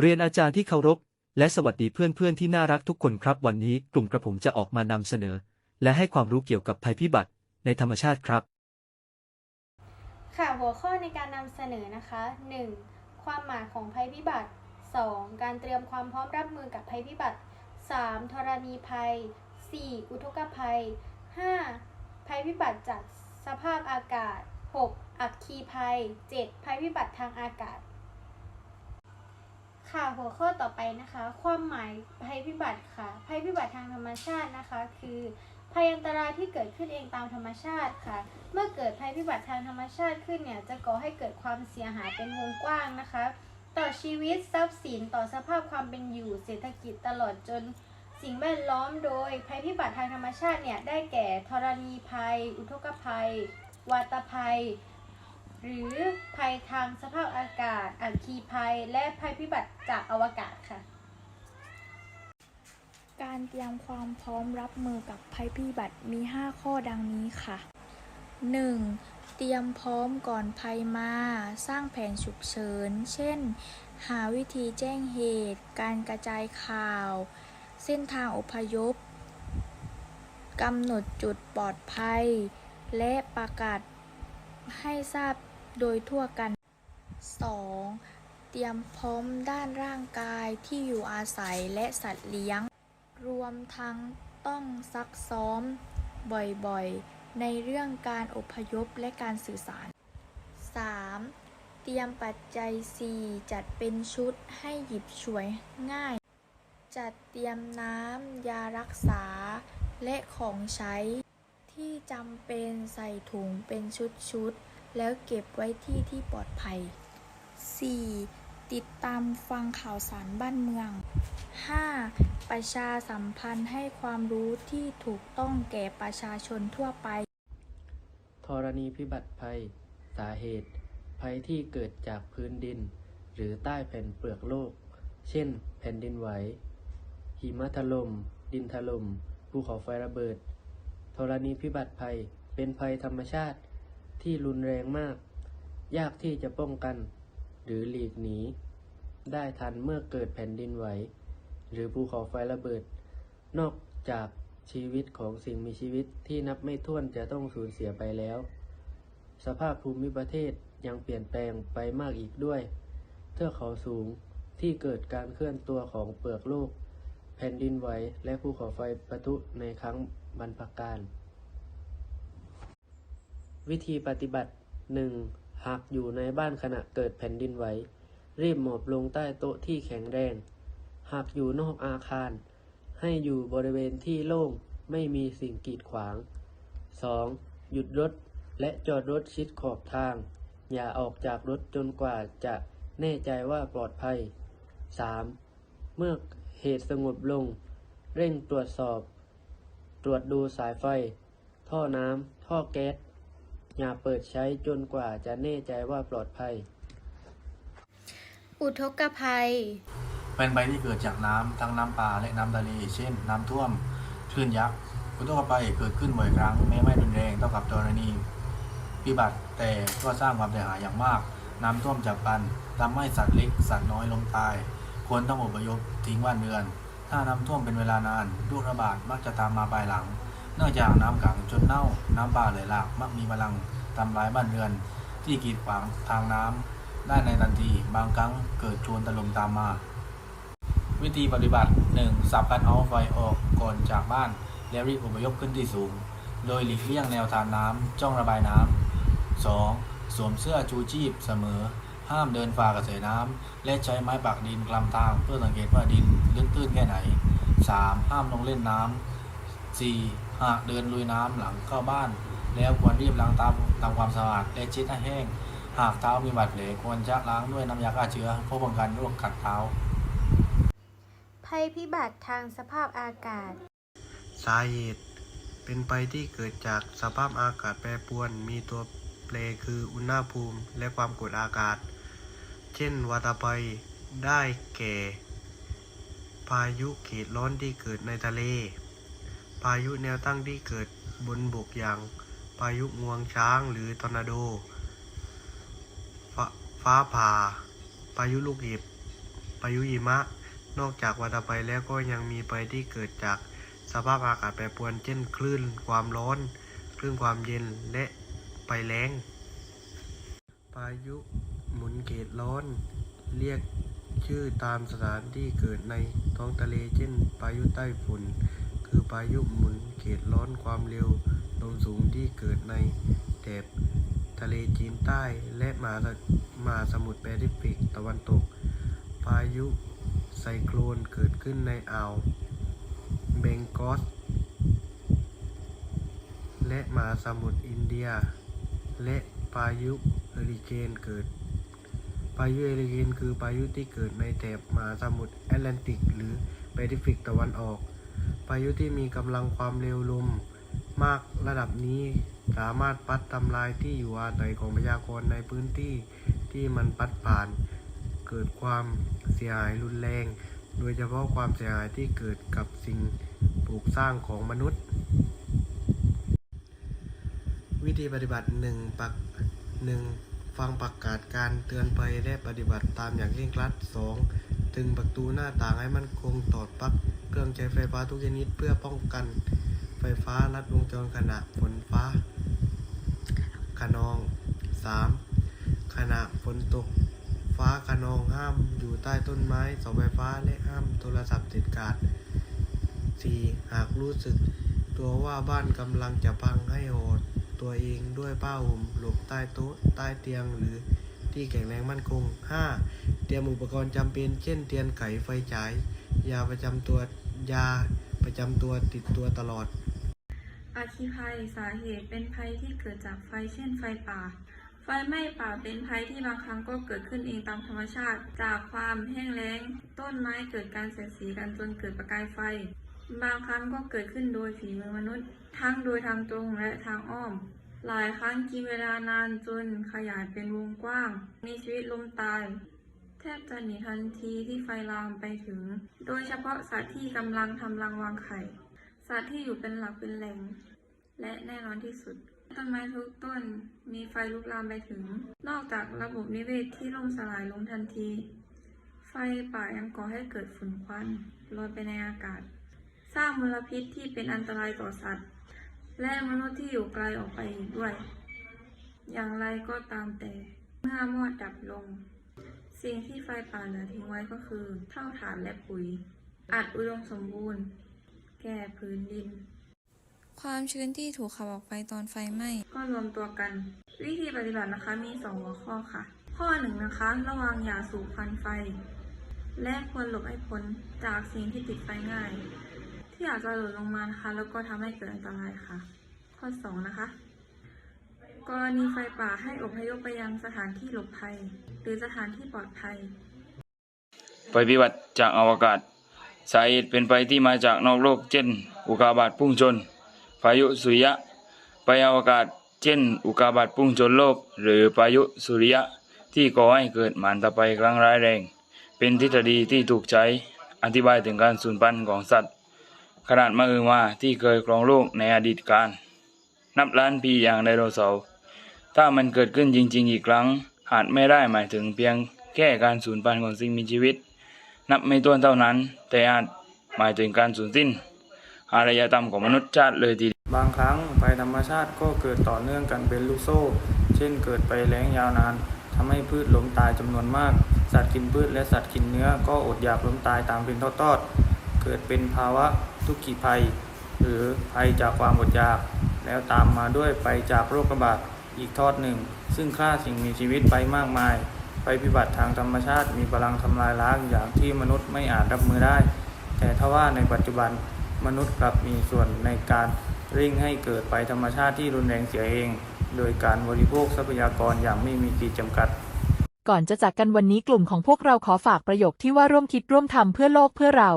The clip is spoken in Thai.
เรียนอาจารย์ที่เคารพ และสวัสดีเพื่อนๆที่น่ารักทุกคนครับวันนี้กลุ่มกระผมจะออกมานำเสนอ และให้ความรู้เกี่ยวกับภัยพิบัติในธรรมชาติครับ ค่ะหัวข้อในการนำเสนอนะคะ 1. ความหมายของภัยพิบัติ 2. การเตรียมความพร้อมรับมือกับภัยพิบัติ 3. ธรณีภัย 4. อุทกภัย 5. ภัยพิบัติจากสภาพอากาศ 6. อัคคีภัย 7. ภัยพิบัติทางอากาศ ค่ะหัวข้อต่อไปนะคะ ความหมายภัยพิบัติค่ะ ภัยพิบัติทางธรรมชาตินะคะ คือภัยอันตรายที่เกิดขึ้นเองตามธรรมชาติค่ะ เมื่อเกิดภัยพิบัติทางธรรมชาติขึ้นเนี่ยจะก่อให้เกิดความเสียหายเป็นวงกว้างนะคะ ต่อชีวิตทรัพย์สินต่อสภาพความเป็นอยู่ เศรษฐกิจตลอดจนสิ่งแวดล้อมโดย ภัยพิบัติทางธรรมชาติเนี่ยได้แก่ธรณีภัย อุทกภัย วาตภัย หรือภัยทางสภาพอากาศ อัคคีภัย และภัยพิบัติจากอวกาศค่ะ การเตรียมความพร้อมรับมือกับภัยพิบัติมี 5 ข้อดังนี้ค่ะ 1. เตรียมพร้อมก่อนภัยมา สร้างแผนฉุกเฉิน เช่น หาวิธีแจ้งเหตุ การกระจายข่าว เส้นทางอพยพกำหนดจุดปลอดภัย และประกาศให้ทราบ โดยทั่วกัน 2. เตรียมพร้อมด้านร่างกายที่อยู่อาศัยและสัตว์เลี้ยง รวมทั้งต้องซักซ้อมบ่อยๆ ในเรื่องการอพยพและการสื่อสาร 3. เตรียมปัจจัย 4 จัดเป็นชุดให้หยิบฉวยง่าย จัดเตรียมน้ำยารักษา และของใช้ ที่จำเป็นใส่ถุงเป็นชุดๆ แล้วเก็บไว้ที่ที่ปลอดภัย 4. ติดตามฟังข่าวสารบ้านเมือง 5. ประชาสัมพันธ์ให้ความรู้ที่ถูกต้องแก่ประชาชนทั่วไป ธรณีพิบัติภัย สาเหตุ ภัยที่เกิดจากพื้นดิน หรือใต้แผ่นเปลือกโลก เช่น แผ่นดินไหว หิมะถล่ม ดินถล่ม ภูเขาไฟระเบิด ธรณีพิบัติภัย เป็นภัยธรรมชาติ ที่รุนแรงมาก ยากที่จะป้องกัน หรือหลีกหนี ได้ทันเมื่อเกิดแผ่นดินไหว หรือภูเขาไฟระเบิด นอกจากชีวิตของสิ่งมีชีวิตที่นับไม่ถ้วนจะต้องสูญเสียไปแล้ว สภาพภูมิประเทศยังเปลี่ยนแปลงไปมากอีกด้วย เทือกเขาสูงที่เกิดการเคลื่อนตัวของเปลือกโลก แผ่นดินไหวและภูเขาไฟปะทุในครั้งบรรพกาล วิธีปฏิบัติ 1. หากอยู่ในบ้านขณะเกิดแผ่นดินไหว รีบหมอบลงใต้โต๊ะที่แข็งแรง หากอยู่นอกอาคาร ให้อยู่บริเวณที่โล่งไม่มีสิ่งกีดขวาง 2. หยุดรถและจอดรถชิดขอบทาง อย่าออกจากรถจนกว่าจะแน่ใจว่าปลอดภัย 3. เมื่อเหตุสงบลง เร่งตรวจสอบ ตรวจดูสายไฟ ท่อน้ำ ท่อแก๊ส อย่าเปิดใช้จนกว่าจะแน่ใจว่าปลอดภัย อุทกภัย เป็นภัยที่เกิดจากน้ำทั้งน้ำป่าและน้ำทะเล เช่น น้ำท่วม คลื่นยักษ์อุทกภัยเกิดขึ้นบ่อยครั้งแม้ไม่รุนแรงเท่ากับกรณีพิบัติแต่ก็สร้างความเสียหายอย่างมาก น้ำท่วมจับพลันทำให้สัตว์เล็กสัตว์น้อยล้มตายควรต้องอพยพทิ้งบ้านเรือน ถ้าน้ำท่วมเป็นเวลานานโรคระบาดมักจะตามมาภายหลัง เนื่องจากน้ำขังจนเน่า น้ำป่าไหลหลากมักมีพลังทำลายบ้านเรือน ที่กีดขวางทางน้ำได้ในทันที บางครั้งเกิดโชนถล่มตามมา วิธีปฏิบัติ 1. สับกันเอาไฟออกก่อนจากบ้าน แล้วรีบอพยพขึ้นที่สูง โดยหลีกเลี่ยงแนวทางน้ำจ้องระบายน้ำ 2. สวมเสื้อชูชีพเสมอ ห้ามเดินฝ่ากระแสน้ำ และใช้ไม้ปักดินกลำทางเพื่อสังเกตว่าดินลึกตื้นแค่ไหน 3. ห้ามลงเล่นน้ำ 4. หากเดินลุยน้ำหลังเข้าบ้าน แล้วควรรีบล้างตามตามความสะอาดและเช็ดให้แห้ง หากเท้ามีบาดแผลควรจะล้างด้วยน้ำยาฆ่าเชื้อเพื่อป้องกันโรคกัดเท้า ภัยพิบัติทางสภาพอากาศ สาเหตุ เป็นไปที่เกิดจากสภาพอากาศแปรปรวน มีตัวแปรคืออุณหภูมิและความกดอากาศ เช่นวัตภัยได้แก่ พายุเขตร้อนที่เกิดในทะเล พายุแนวตั้งที่เกิดบนบกอย่างพายุงวงช้างหรือทอร์นาโดฟ,ฟ้าผ่า พายุลูกเห็บพพายุหิมะ นอกจากวัตภัยแล้วก็ยังมีภัยที่เกิดจากสภาพอากาศแปรปรวนเช่นคลื่นความร้อน คลื่นความเย็นและภัยแล้ง พายุหมุนเขตร้อน เรียกชื่อตามสถานที่เกิดในท้องทะเลเช่นพายุใต้ฝุ่น คือพายุหมุนเขตร้อนความเร็วลมสูงที่เกิดในแถบทะเลจีนใต้และมหาสมหาสมุทรแปซิฟิกตะวันตก พายุไซโคลนเกิดขึ้นในอ่าวเบงกอสและมหาสมุทรอินเดีย และพายุเฮอริเคนเกิด พายุเฮอริเคนคือพายุที่เกิดในแถบมหาสมุทรแอตแลนติก หรือแปซิฟิกตะวันออก พายุที่มีกำลังความเร็วลมมากระดับนี้สามารถพัดทำลายที่อยู่อาศัยของประชากรในพื้นที่ที่มันพัดผ่าน เกิดความเสียหายรุนแรง โดยเฉพาะความเสียหายที่เกิดกับสิ่งปลูกสร้างของมนุษย์ วิธีปฏิบัติหนึ่งปักหนึ่งฟังประกาศการเตือนภัยและปฏิบัติตามอย่างเคร่งครัดสองตึงประตูหน้าต่างให้มันคงตอดปลั๊ก เครื่องใช้ไฟฟ้าทุกชนิดเพื่อป้องกันไฟฟ้าลัดวงจรขณะฝนฟ้าขนอง 3. ขณะฝนตก ฟ้าขนองห้ามอยู่ใต้ต้นไม้เสาไฟฟ้าและห้ามโทรศัพท์เด็ดขาด 4. หากรู้สึกตัวว่าบ้านกำลังจะพังให้โหดตัวเองด้วยผ้าห่มหลบใต้โต๊ะใต้เตียงหรือที่แข็งแรงมั่นคง 5. เตรียมอุปกรณ์จำเป็น เช่นเทียนไขไฟฉาย ยาประจำตัว ยาประจำตัวติดตัวตลอด อาคีภัยสาเหตุเป็นภัยที่เกิดจากไฟเช่นไฟป่า ไฟไหม้ป่าเป็นภัยที่บางครั้งก็เกิดขึ้นเองตามธรรมชาติ จากความแห้งแล้ง ต้นไม้เกิดการเสียดสีกันจนเกิดประกายไฟ บางครั้งก็เกิดขึ้นโดยฝีมือมนุษย์ ทั้งโดยทางตรงและทางอ้อม หลายครั้งกินเวลานานจนขยายเป็นวงกว้าง มีชีวิตล้มตาย ทบจะหนีทันทีที่ไฟลามไปถึง โดยเฉพาะสัตว์ที่กำลังทำรังวางไข่ สัตว์ที่อยู่เป็นหลักเป็นแหล่ง และแน่นอนที่สุด ต้นไม้ทุกต้นมีไฟลุกลามไปถึง นอกจากระบบนิเวศที่ล่มสลายลงทันที ไฟป่ายังก่อให้เกิดฝุ่นควันลอยไปในอากาศ สร้างมลพิษที่เป็นอันตรายต่อสัตว์ และมนุษย์ที่อยู่ไกลออกไปอีกด้วย อย่างไรก็ตามแต่เมื่อมอดดับลง สิ่งที่ไฟป่าเหลือทิ้งไว้ก็คือเท่าฐานและปุ๋ยอาจอุดมสมบูรณ์ แก่พื้นดิน ความชื้นที่ถูกขับออกไปตอนไฟไหม้ก็รวมตัวกัน วิธีปฏิบัตินะคะมีสองหัวข้อค่ะ ข้อหนึ่งนะคะ ระวังอย่าสูบควันไฟ และควรหลบให้พ้นจากสิ่งที่ติดไฟง่าย ที่อาจจะหล่นลงมานะคะ แล้วก็ทำให้เกิดอันตรายค่ะ ข้อสองนะคะ กรณีไฟป่าให้อพยพไปยังสถานที่หลบภัย หรือสถานที่ปลอดภัยภัยพิบัติจากอวกาศ สาเหตุเป็นภัยที่มาจากนอกโลก เช่น อุกาบาตพุ่งชน พายุสุริยะภัยอวกาศ เช่น อุกาบาตพุ่งชนโลก หรือพายุสุริยะที่ก่อให้เกิดหมานตะไฟครั้งร้ายแรง เป็นทฤษฎีที่ถูกใช้อธิบายถึงการสูญพันธุ์ของสัตว์ ขนาดมหึมาที่เคยครองโลกในอดีตการ นับล้านปีอย่างไดโนเสาร์ ถ้ามันเกิดขึ้นจริง ๆ อีกครั้ง อาจไม่ได้หมายถึงเพียงแค่การสูญพันธุ์ของสิ่งมีชีวิต นับไม่ถ้วนเท่านั้น แต่อาจหมายถึงการสูญสิ้น อารยธรรมของมนุษย์ชาติเลยทีเดียวบางครั้งภัยธรรมชาติก็เกิดต่อเนื่องกันเป็นลูกโซ่ เช่นเกิดไปแล้งยาวนานทำให้พืชล้มตายจำนวนมาก สัตว์กินพืชและสัตว์กินเนื้อก็อดอยากล้มตายตามเป็นทอดๆเกิดเป็นภาวะทุกขีภัย หรือภัยจากความอดอยาก แล้วตามมาด้วยภัยจากโรคระบาด อีกทอดหนึ่ง ซึ่งฆ่าสิ่งมีชีวิตไปมากมายภัยพิบัติทางธรรมชาติมีพลังทำลายล้างอย่างที่มนุษย์ไม่อาจรับมือได้ แต่ทว่าในปัจจุบันมนุษย์กลับมีส่วนในการเร่งให้เกิดภัยธรรมชาติที่รุนแรงเสียเอง โดยการบริโภคทรัพยากรอย่างไม่มีขีดจำกัด ก่อนจะจากกันวันนี้กลุ่มของพวกเราขอฝากประโยคที่ว่าร่วมคิดร่วมทำเพื่อโลกเพื่อเรา